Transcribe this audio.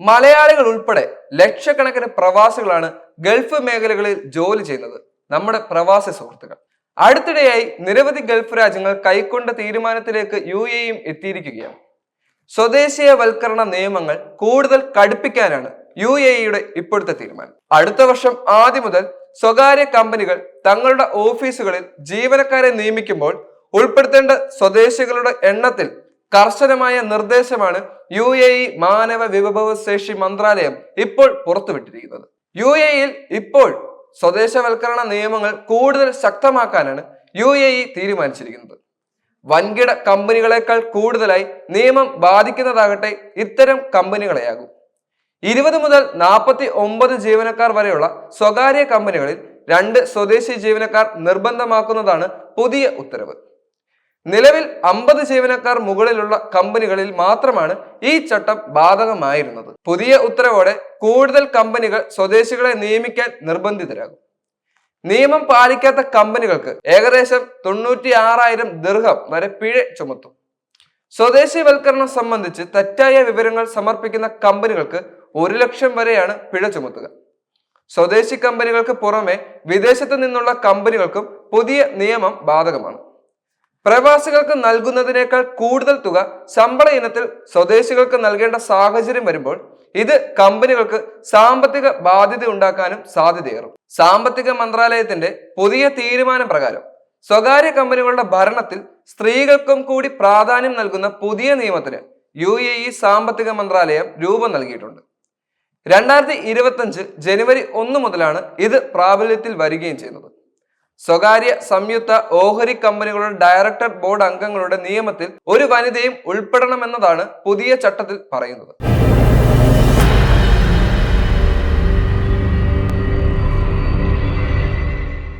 മലയാളികൾ ഉൾപ്പെടെ ലക്ഷക്കണക്കിന് പ്രവാസികളാണ് ഗൾഫ് മേഖലകളിൽ ജോലി ചെയ്യുന്നത്. നമ്മുടെ പ്രവാസി സുഹൃത്തുക്കൾ. അടുത്തിടെയായി നിരവധി ഗൾഫ് രാജ്യങ്ങൾ കൈക്കൊണ്ട തീരുമാനത്തിലേക്ക് യു എയും എത്തിയിരിക്കുകയാണ്. സ്വദേശീയവൽക്കരണ നിയമങ്ങൾ കൂടുതൽ കടുപ്പിക്കാനാണ് യു എ ഇയുടെ ഇപ്പോഴത്തെ തീരുമാനം. അടുത്ത വർഷം ആദ്യം മുതൽ സ്വകാര്യ കമ്പനികൾ തങ്ങളുടെ ഓഫീസുകളിൽ ജീവനക്കാരെ നിയമിക്കുമ്പോൾ ഉൾപ്പെടുത്തേണ്ട സ്വദേശികളുടെ എണ്ണത്തിൽ കർശനമായ നിർദ്ദേശമാണ് യു എ ഇ മാനവ വിഭവശേഷി മന്ത്രാലയം ഇപ്പോൾ പുറത്തുവിട്ടിരിക്കുന്നത്. യു എ ഇയിൽ ഇപ്പോൾ സ്വദേശവൽക്കരണ നിയമങ്ങൾ കൂടുതൽ ശക്തമാക്കാനാണ് യു എ ഇ തീരുമാനിച്ചിരിക്കുന്നത്. വൻകിട കമ്പനികളെക്കാൾ കൂടുതലായി നിയമം ബാധിക്കുന്നതാകട്ടെ ഇത്തരം കമ്പനികളെയാകും. ഇരുപത് മുതൽ നാൽപ്പത്തി ഒമ്പത് ജീവനക്കാർ വരെയുള്ള സ്വകാര്യ കമ്പനികളിൽ രണ്ട് സ്വദേശി ജീവനക്കാർ നിർബന്ധമാക്കുന്നതാണ് പുതിയ ഉത്തരവ്. നിലവിൽ അമ്പത് ജീവനക്കാർ മുകളിലുള്ള കമ്പനികളിൽ മാത്രമാണ് ഈ ചട്ടം ബാധകമായിരുന്നത്. പുതിയ ഉത്തരവോടെ കൂടുതൽ കമ്പനികൾ സ്വദേശികളെ നിയമിക്കാൻ നിർബന്ധിതരാകും. നിയമം പാലിക്കാത്ത കമ്പനികൾക്ക് ഏകദേശം തൊണ്ണൂറ്റി ആറായിരം ദീർഘം വരെ പിഴ ചുമത്തും. സ്വദേശിവൽക്കരണം സംബന്ധിച്ച് തെറ്റായ വിവരങ്ങൾ സമർപ്പിക്കുന്ന കമ്പനികൾക്ക് ഒരു ലക്ഷം വരെയാണ് പിഴ ചുമത്തുക. സ്വദേശി കമ്പനികൾക്ക് പുറമെ വിദേശത്ത് നിന്നുള്ള കമ്പനികൾക്കും പുതിയ നിയമം ബാധകമാണ്. പ്രവാസികൾക്ക് നൽകുന്നതിനേക്കാൾ കൂടുതൽ തുക ശമ്പള ഇനത്തിൽ സ്വദേശികൾക്ക് നൽകേണ്ട സാഹചര്യം വരുമ്പോൾ ഇത് കമ്പനികൾക്ക് സാമ്പത്തിക ബാധ്യത ഉണ്ടാക്കാനും സാധ്യതയേറും. സാമ്പത്തിക മന്ത്രാലയത്തിന്റെ പുതിയ തീരുമാനം പ്രകാരം സ്വകാര്യ കമ്പനികളുടെ ഭരണത്തിൽ സ്ത്രീകൾക്കും കൂടി പ്രാധാന്യം നൽകുന്ന പുതിയ നിയമത്തിന് യു എ ഇ സാമ്പത്തിക മന്ത്രാലയം രൂപം നൽകിയിട്ടുണ്ട്. രണ്ടായിരത്തി ഇരുപത്തഞ്ച് ജനുവരി ഒന്ന് മുതലാണ് ഇത് പ്രാബല്യത്തിൽ വരികയും ചെയ്യുന്നത്. സ്വകാര്യ സംയുക്ത ഓഹരി കമ്പനികളുടെ ഡയറക്ടർ ബോർഡ് അംഗങ്ങളുടെ നിയമത്തിൽ ഒരു വനിതയും ഉൾപ്പെടണമെന്നതാണ് പുതിയ ചട്ടത്തിൽ പറയുന്നത്.